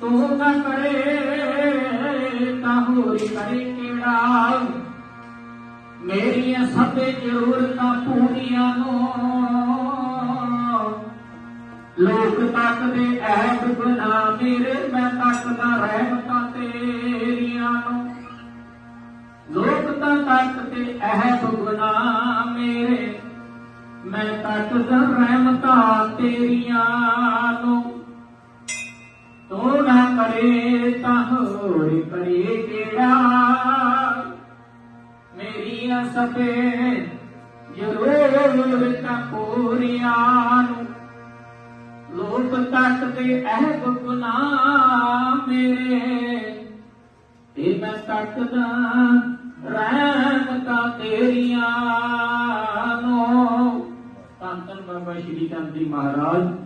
ਤੂੰ ਨਾ ਕਰੇ ਤਾਂ ਹੋਰੀ ਕਰੇ ਕਿਹੜਾ ਮੇਰੀਆਂ ਸਭੇ ਜ਼ਰੂਰਤਾਂ ਪੂਰੀਆਂ ਨੂੰ ਲੋਕ ਤੱਕਦੇ ਐਬ ਗੁਨਾ ਮੇਰੇ ਮੈਂ ਤੱਕਦਾ ਰਹਿਮਤਾਂ ਤੇਰੀਆਂ ਨੂੰ ਲੋਕ ਤਾਂ ਤੱਕਦੇ ਐਬ ਗੁਨਾ ਮੇਰੇ ਮੈਂ ਤੱਕਦਾ ਰਹਿਮਤਾਂ ਤੇਰੀਆਂ। ਕਰੇ ਤਾਂ ਕਰੇ ਕਿਹੜਾ? ਮੇਰੀਆਂ ਸਭੇ ਜ਼ਰੂਰਤਾਂ ਪੂਰੀਆਂ ਨੂੰ। ਲੋਕ ਤੱਕਦੇ ਐਬ ਗੁਨਾ ਮੇਰੇ। ਤੇ ਮੈਂ ਤੱਕਦਾ ਰਹਿਮਤਾਂ ਤੇਰੀਆਂ ਨੂੰ। ਧੰਨ ਧੰਨ ਬਾਬਾ ਸ਼੍ਰੀ ਚੰਦ ਜੀ ਮਹਾਰਾਜ।